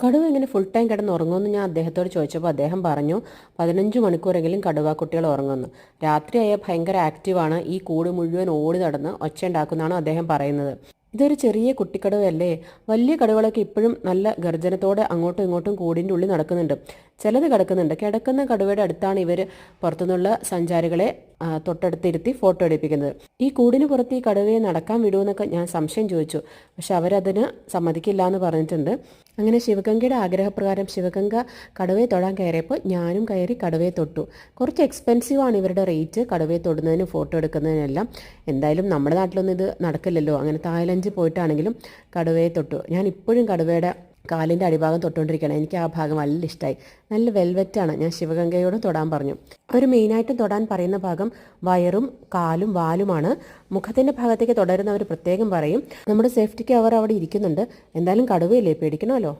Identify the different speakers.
Speaker 1: കടുവ എങ്ങനെ full time കിടന്ന് ഉറങ്ങുമെന്ന് ഞാൻ അദ്ദേഹത്തോട് ചോദിച്ചപ്പോൾ അദ്ദേഹം പറഞ്ഞു പതിനഞ്ച് മണിക്കൂറെങ്കിലും കടുവ കുട്ടികൾ ഉറങ്ങുന്നു. രാത്രിയായ ഭയങ്കര ആക്റ്റീവാണ് ഈ കൂട് മുഴുവൻ ഓടി നടന്ന് ഒച്ച ഉണ്ടാക്കുന്നതാണ് അദ്ദേഹം പറയുന്നത്. ഇതൊരു ചെറിയ കുട്ടിക്കടുവല്ലേ വലിയ കടുവകളൊക്കെ ഇപ്പോഴും നല്ല ഗർജനത്തോടെ അങ്ങോട്ടും ഇങ്ങോട്ടും കൂടിന്റെ ഉള്ളിൽ നടക്കുന്നുണ്ട്. ചിലത് കിടക്കുന്നുണ്ട്. കിടക്കുന്ന കടുവയുടെ അടുത്താണ് ഇവർ പുറത്തുനിന്നുള്ള സഞ്ചാരികളെ തൊട്ടടുത്തിരുത്തി ഫോട്ടോ എടുപ്പിക്കുന്നത്. ഈ കൂടിന് പുറത്ത് ഈ കടുവയെ നടക്കാൻ വിടുമെന്നൊക്കെ ഞാൻ സംശയം ചോദിച്ചു. പക്ഷെ അവരതിന് സമ്മതിക്കില്ല എന്ന് പറഞ്ഞിട്ടുണ്ട്. അങ്ങനെ ശിവഗംഗയുടെ ആഗ്രഹപ്രകാരം ശിവഗംഗ കടുവയെ തൊടാൻ കയറിയപ്പോൾ ഞാനും കയറി കടുവയെ തൊട്ടു. കുറച്ച് എക്സ്പെൻസീവ് ആണ് ഇവരുടെ റേറ്റ് കടുവയെ തൊടുന്നതിനും ഫോട്ടോ എടുക്കുന്നതിനെല്ലാം. എന്തായാലും നമ്മുടെ നാട്ടിലൊന്നും ഇത് നടക്കില്ലല്ലോ. അങ്ങനെ തായ്ലഞ്ച് പോയിട്ടാണെങ്കിലും കടുവയെ തൊട്ടു. ഞാൻ ഇപ്പോഴും കടുവയുടെ കാലിന്റെ അടിഭാഗം തൊട്ടുകൊണ്ടിരിക്കണം എനിക്ക് ആ ഭാഗം നല്ല ഇഷ്ടമായി നല്ല വെൽവെറ്റാണ്. ഞാൻ ശിവഗംഗയോട് തൊടാൻ പറഞ്ഞു. അവർ മെയിനായിട്ട് തൊടാൻ പറയുന്ന ഭാഗം വയറും കാലും വാലുമാണ്. മുഖത്തിന്റെ ഭാഗത്തേക്ക് തുടരുന്നവർ പ്രത്യേകം പറയും. നമ്മുടെ സേഫ്റ്റിക്ക് അവർ അവിടെ ഇരിക്കുന്നുണ്ട്. എന്തായാലും കടുവയില്ലേ? പേടിക്കണമല്ലോ?